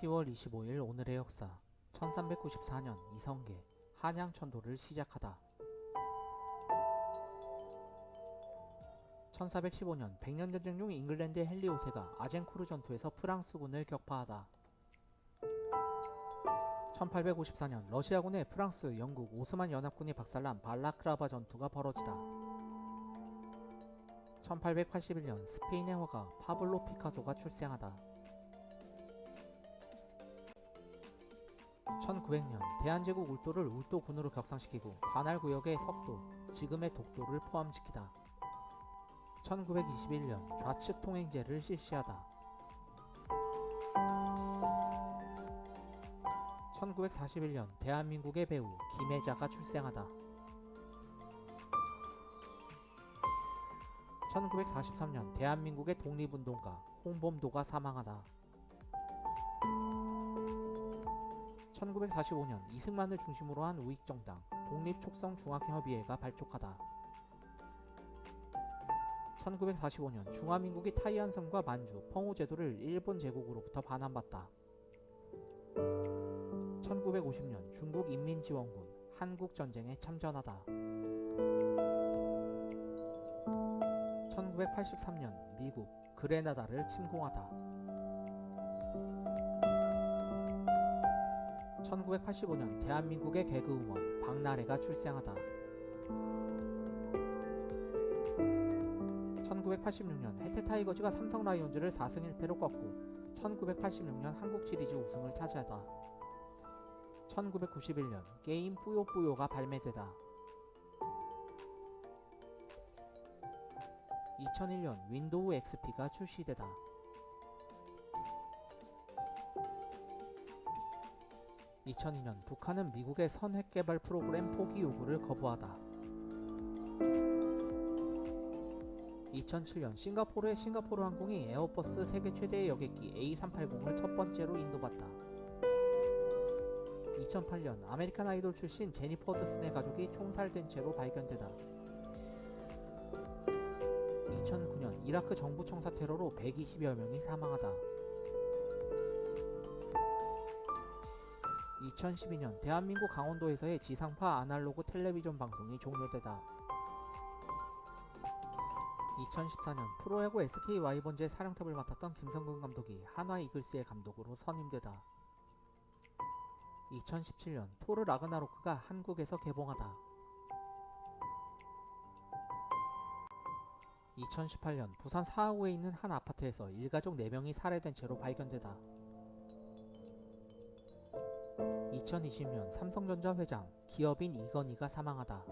10월 25일 오늘의 역사. 1394년 이성계 한양천도를 시작하다. 1415년 백년전쟁 중 잉글랜드의 헨리 5세가 아젠쿠르 전투에서 프랑스군을 격파하다. 1854년 러시아군의 프랑스, 영국, 오스만 연합군이 박살난 발라크라바 전투가 벌어지다. 1881년 스페인의 화가 파블로 피카소가 출생하다 1900년 대한제국 울도를 울도군으로 격상시키고 관할구역의 석도, 지금의 독도를 포함시키다. 1921년 좌측 통행제를 실시하다. 1941년 대한민국의 배우 김혜자가 출생하다. 1943년 대한민국의 독립운동가 홍범도가 사망하다. 1945년 이승만을 중심으로 한 우익정당 독립촉성중앙협의회가 발족하다. 1945년 중화민국이 타이안섬과 만주, 펑우 제도를 일본 제국으로부터 반환받다. 1950년 중국 인민지원군 한국 전쟁에 참전하다. 1983년 미국 그레나다를 침공하다. 1985년 대한민국의 개그우먼 박나래가 출생하다. 1986년 해태 타이거즈가 삼성 라이온즈를 4승 1패로 꺾고 1986년 한국 시리즈 우승을 차지하다. 1991년 게임 뿌요뿌요가 발매되다. 2001년 윈도우 XP가 출시되다. 2002년 북한은 미국의 선핵 개발 프로그램 포기 요구를 거부하다. 2007년 싱가포르의 싱가포르 항공이 에어버스 세계 최대의 여객기 A380을 첫 번째로 인도받다. 2008년 아메리칸 아이돌 출신 제니퍼 드슨의 가족이 총살된 채로 발견되다. 2009년 이라크 정부 청사 테러로 120여 명이 사망하다. 2012년 대한민국 강원도에서의 지상파 아날로그 텔레비전 방송이 종료되다. 2014년 프로야구 SK 와이번즈의 사령탑을 맡았던 김성근 감독이 한화 이글스의 감독으로 선임되다. 2017년 토르 라그나로크가 한국에서 개봉하다. 2018년 부산 사하구에 있는 한 아파트에서 일가족 4명이 살해된 채로 발견되다. 2020년 삼성전자 회장 기업인 이건희가 사망하다.